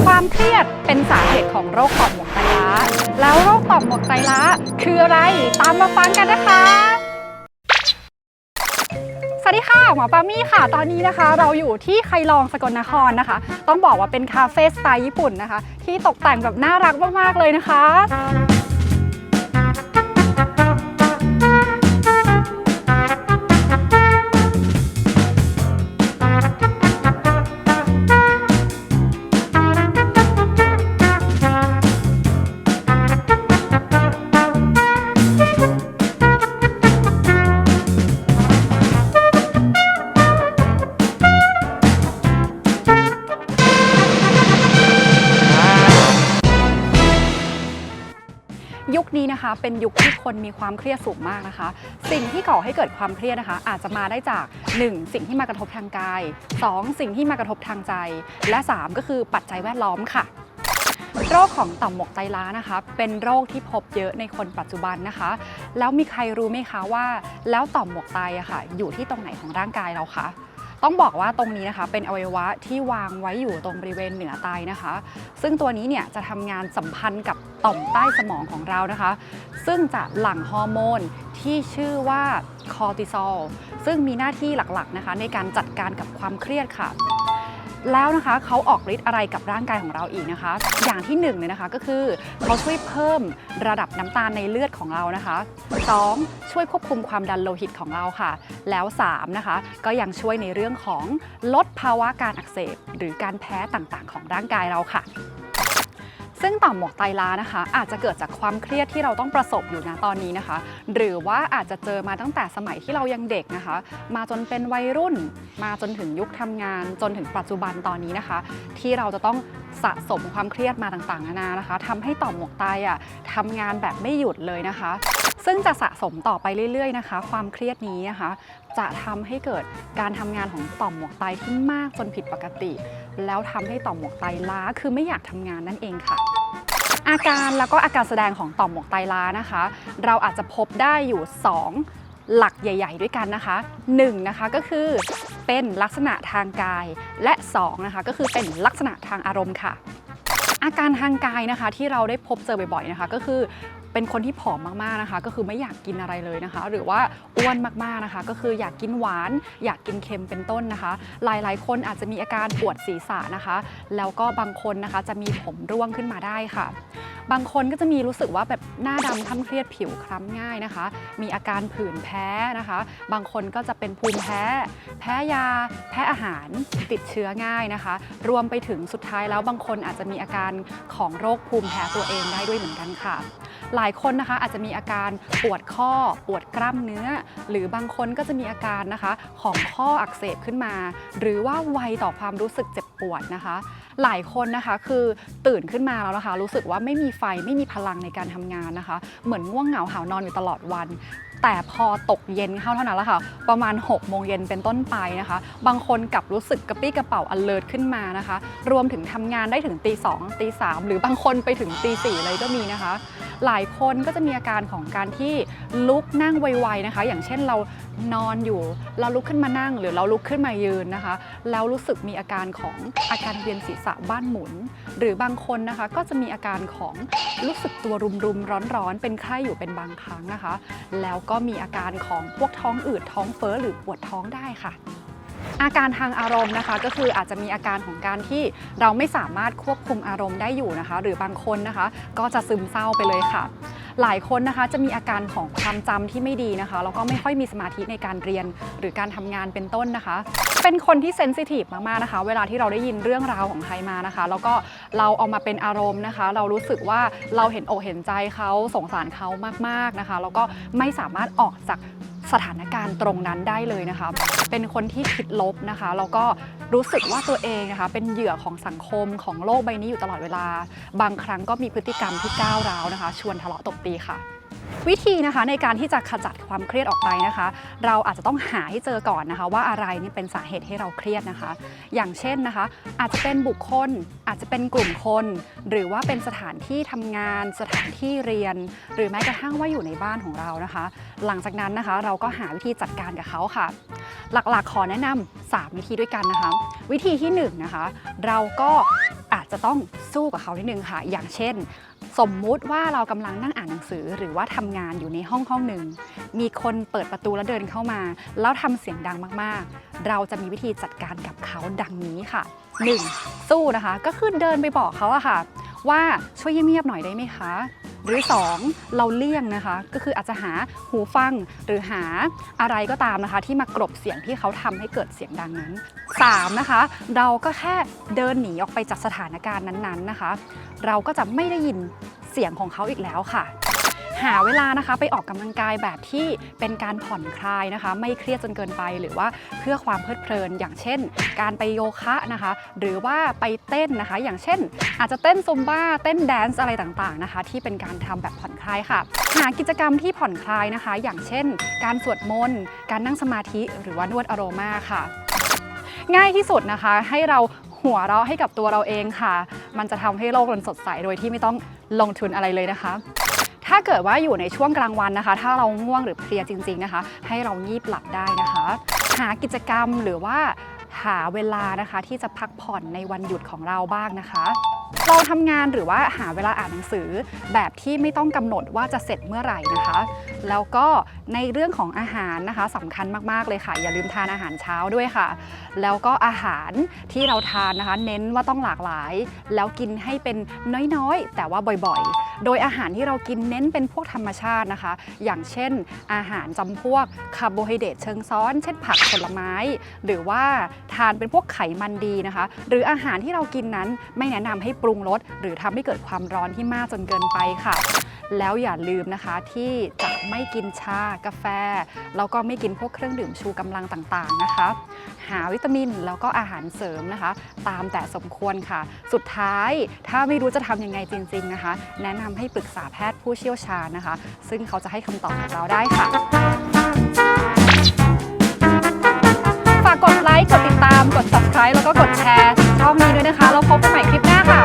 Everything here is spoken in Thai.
ความเครียดเป็นสาเหตุของโรคต่อมหมวกไตล้า แล้วโรคต่อมหมวกไตล้าคืออะไร ตามมาฟังกันนะคะ สวัสดีค่ะ หมอปามี่ค่ะ ตอนนี้นะคะ เราอยู่ที่ไคลองสกลนครนะคะ ต้องบอกว่าเป็นคาเฟ่สไตล์ญี่ปุ่นนะคะ ที่ตกแต่งแบบน่ารักมากๆเลยนะคะ นี้นะคะ เป็นยุคที่คนมีความเครียดสูงมากนะคะ สิ่งที่ก่อให้เกิดความเครียดนะคะ อาจจะมาได้จาก 1. สิ่งที่มากระทบทางกาย 2. สิ่งที่มากระทบทางใจ และ 3 ก็คือปัจจัยแวดล้อมค่ะโรคของต่อมหมวกไตล้านะคะ เป็นโรคที่พบเยอะในคนปัจจุบันนะคะ แล้วมีใครรู้ไหมคะว่า แล้วต่อมหมวกไตอะค่ะ อยู่ที่ตรงไหนของร่างกายเราคะ ต้องบอกว่าตรงนี้นะคะเป็นอวัยวะที่วางไว้อยู่ตรงบริเวณเหนือไตนะคะ ซึ่งตัวนี้เนี่ยจะทำงานสัมพันธ์กับต่อมใต้สมองของเรานะคะ ซึ่งจะหลั่งฮอร์โมนที่ชื่อว่าคอร์ติซอลซึ่งมีหน้าที่หลักๆนะคะในการจัดการกับความเครียดค่ะ แล้วนะคะเขาออกฤทธิ์อะไรกับร่างกายของเราอีกนะคะ อย่างที่หนึ่งเลยนะคะก็คือเขาช่วยเพิ่มระดับน้ำตาลในเลือดของเรานะคะ 2. ช่วยควบคุมความดันโลหิตของเราค่ะ แล้ว 3 นะคะ ก็ยังช่วยในเรื่องของลดภาวะการอักเสบ หรือการแพ้ต่างๆ ของร่างกายเราค่ะ ซึ่งต่อมหมวกไตล้านะคะ อาจจะเกิดจากความเครียดที่เราต้องประสบอยู่นะตอนนี้นะคะ หรือว่าอาจจะเจอมาตั้งแต่สมัยที่เรายังเด็กนะคะ มาจนเป็นวัยรุ่น มาจนถึงยุคทำงาน จนถึงปัจจุบันตอนนี้นะคะ ที่เราจะต้องสะสมความเครียดมาต่างๆนานานะคะทำให้ต่อมหมวกไตอะทำงานแบบไม่หยุดเลยนะคะ ซึ่งจะสะสมต่อไปเรื่อยๆนะคะ ความเครียดนี้นะคะ จะทำให้เกิดการทำงานของต่อมหมวกไตที่มากจนผิดปกติ แล้วทำให้ต่อมหมวกไตล้าคือไม่อยากทำงานนั่นเองค่ะ อาการแล้วก็อาการแสดงของต่อมหมวกไตล้านะคะ เราอาจจะพบได้อยู่ 2 หลักใหญ่ ๆ ด้วยกันนะคะ 1 นะคะก็คือเป็นลักษณะทางกาย และ2นะคะก็คือเป็นลักษณะทางอารมณ์ค่ะอาการทางกายนะคะที่เราได้พบเจอบ่อยๆนะคะ ก็คือ เป็นคนที่ผอมมากๆนะคะ ก็คือไม่อยากกินอะไรเลยนะคะ หรือว่าอ้วนมากๆนะคะ ก็คืออยากกินหวาน อยากกินเค็มเป็นต้นนะคะ หลายๆ คนอาจจะมีอาการปวดศีรษะนะคะ แล้วก็บางคนนะคะจะมีผมร่วงขึ้นมาได้ค่ะ บางคนก็จะมีรู้สึกว่าแบบหน้าดำท่ำเครียดผิวคล้ำง่ายนะคะ มีอาการผื่นแพ้นะคะ บางคนก็จะเป็นภูมิแพ้ แพ้ยา แพ้อาหารติดเชื้อง่ายนะคะ รวมไปถึงสุดท้ายแล้วบางคนอาจจะมีอาการของโรคภูมิแพ้ตัวเองได้ด้วยเหมือนกันค่ะ หลายคนนะคะอาจจะมีอาการปวดข้อปวดกล้ามเนื้อ หรือบางคนก็จะมีอาการนะคะของข้ออักเสบขึ้นมา หรือว่าไวต่อความรู้สึกเจ็บปวดนะคะ หลายคนนะคะคือตื่นขึ้นมาแล้วนะคะ รู้สึกว่าไม่มีไฟไม่มีพลังในการทำงานนะคะ เหมือนง่วงเหงาหานอนอยู่ตลอดวัน แต่พอตกเย็นเข้าเท่านั้นแหละค่ะ ประมาณ6โมงเย็นเป็นต้นไปนะคะ บางคนกลับรู้สึกกระปี้กระเป๋า alert ขึ้นมานะคะ รวมถึงทำงานได้ถึงตีสองตีสามหรือบางคนไปถึงตีสี่เลยก็มีนะคะ หลายคนก็จะมีอาการของการที่ลุกนั่งไวๆนะคะ อย่างเช่นเรานอนอยู่ เราลุกขึ้นมานั่ง หรือเราลุกขึ้นมายืนนะคะ แล้วรู้สึกมีอาการของอาการเวียนศีรษะบ้านหมุน หรือบางคนนะคะก็จะมีอาการของรู้สึกตัวรุมๆร้อนๆ เป็นไข้อยู่เป็นบางครั้งนะคะ แล้วก็มีอาการของพวกท้องอืดท้องเฟ้อหรือปวดท้องได้ค่ะ อาการทางอารมณ์นะคะก็คืออาจจะมีอาการของการที่เราไม่สามารถควบคุมอารมณ์ได้อยู่นะคะ หรือบางคนนะคะ ก็จะซึมเศร้าไปเลยค่ะ หลายคนนะคะจะมีอาการของความจำที่ไม่ดีนะคะแล้วก็ไม่ค่อยมีสมาธิในการเรียน หรือการทำงานเป็นต้นนะคะ เป็นคนที่เซนซิทีฟมากๆนะคะ เวลาที่เราได้ยินเรื่องราวของใครมานะคะ แล้วก็เราเอามาเป็นอารมณ์นะคะ เรารู้สึกว่าเราเห็นอกเห็นใจเขาสงสารเขามากๆนะคะ แล้วก็ไม่สามารถออกจาก สถานการณ์ตรงนั้นได้เลยนะคะ เป็นคนที่คิดลบนะคะ แล้วก็รู้สึกว่าตัวเองนะคะ เป็นเหยื่อของสังคมของโลกใบนี้อยู่ตลอดเวลา บางครั้งก็มีพฤติกรรมที่ก้าวร้าวนะคะ ชวนทะเลาะตบตีค่ะ วิธีนะคะในการที่จะขจัดความเครียดออกไปนะคะ เราอาจจะต้องหาให้เจอก่อนนะคะ ว่าอะไรนี่เป็นสาเหตุให้เราเครียดนะคะ อย่างเช่นนะคะ อาจจะเป็นบุคคล อาจจะเป็นกลุ่มคน หรือว่าเป็นสถานที่ทำงาน สถานที่เรียน หรือแม้กระทั่งว่าอยู่ในบ้านของเรานะคะ หลังจากนั้นนะคะ เราก็หาวิธีจัดการกับเขาค่ะ หลักๆขอแนะนำ3วิธีด้วยกันนะคะ วิธีที่1นงนะคะเราก็ อาจจะต้องสู้กับเขานิดนึงค่ะ อย่างเช่น สมมุติว่าเรากำลังนั่งอ่านหนังสือหรือว่าทำงานอยู่ในห้องห้องหนึ่ง มีคนเปิดประตูแล้วเดินเข้ามา แล้วทำเสียงดังมากๆ เราจะมีวิธีจัดการกับเขาดังนี้ค่ะ 1. สู้นะคะ ก็คือเดินไปบอกเขาอะค่ะ ว่าช่วยเงียบๆหน่อยได้ไหมคะ หรือ 2 เราเลี่ยงนะคะ ก็คืออาจจะหาหูฟังหรือหาอะไรก็ตามนะคะ ที่มากรบเสียงที่เขาทำให้เกิดเสียงดังนั้น 3. นะคะ เราก็แค่เดินหนีออกไปจากสถานการณ์นั้นๆนะคะ เราก็จะไม่ได้ยินเสียงของเขาอีกแล้วค่ะ หาเวลานะคะไปออกกำลังกายแบบที่เป็นการผ่อนคลายนะคะ ไม่เครียดจนเกินไปหรือว่าเพื่อความเพลิดเพลิน อย่างเช่น การไปโยคะนะคะ หรือว่าไปเต้นนะคะ อย่างเช่น อาจจะเต้นซุมบ้าเต้นแดนซ์อะไรต่างๆนะคะ ที่เป็นการทำแบบผ่อนคลายค่ะ หากิจกรรมที่ผ่อนคลายนะคะ อย่างเช่น การสวดมนต์การนั่งสมาธิหรือว่านวดอโรมาค่ะ ง่ายที่สุดนะคะให้เราหัวเราะให้กับตัวเราเองค่ะ มันจะทำให้โลกมันสดใสโดยที่ไม่ต้องลงทุนอะไรเลยนะคะ ถ้าเกิดว่าอยู่ในช่วงกลางวันนะคะ ถ้าเราง่วงหรือเพลียจริง ๆนะคะ ให้เรางีบหลับได้นะคะ หากิจกรรมหรือว่าหาเวลานะคะที่จะพักผ่อนในวันหยุดของเราบ้างนะคะ เราทำงานหรือว่าหาเวลาอ่านหนังสือ แบบที่ไม่ต้องกำหนดว่าจะเสร็จเมื่อไหร่นะคะ แล้วก็ในเรื่องของอาหารนะคะสำคัญมากๆเลยค่ะ อย่าลืมทานอาหารเช้าด้วยค่ะ แล้วก็อาหารที่เราทานนะคะ เน้นว่าต้องหลากหลาย แล้วกินให้เป็นน้อยๆ แต่ว่าบ่อยๆ โดยอาหารที่เรากินเน้นเป็นพวกธรรมชาตินะคะ อย่างเช่น อาหารจำพวกคาร์โบไฮเดรตเชิงซ้อน เช่นผักผลไม้ หรือว่าทานเป็นพวกไขมันดีนะคะ หรืออาหารที่เรากินนั้นไม่แนะนำให้ปรุงรสหรือทำให้เกิดความร้อนที่มากจนเกินไปค่ะ แล้วอย่าลืมนะคะที่จะไม่กินชากาแฟ แล้วก็ไม่กินพวกเครื่องดื่มชูกำลังต่างๆนะคะ หาวิตามินแล้วก็อาหารเสริมนะคะ ตามแต่สมควรค่ะ สุดท้ายถ้าไม่รู้จะทำยังไงจริง ๆนะคะ แนะนำให้ปรึกษาแพทย์ผู้เชี่ยวชาญนะคะ ซึ่งเขาจะให้คำตอบกับเราได้ค่ะ ฝากกดไลค์ กดติดตาม กด subscribe แล้วก็กดแชร์ช่องนี้ด้วยนะคะแล้วพบกันใหม่คลิปหน้าค่ะ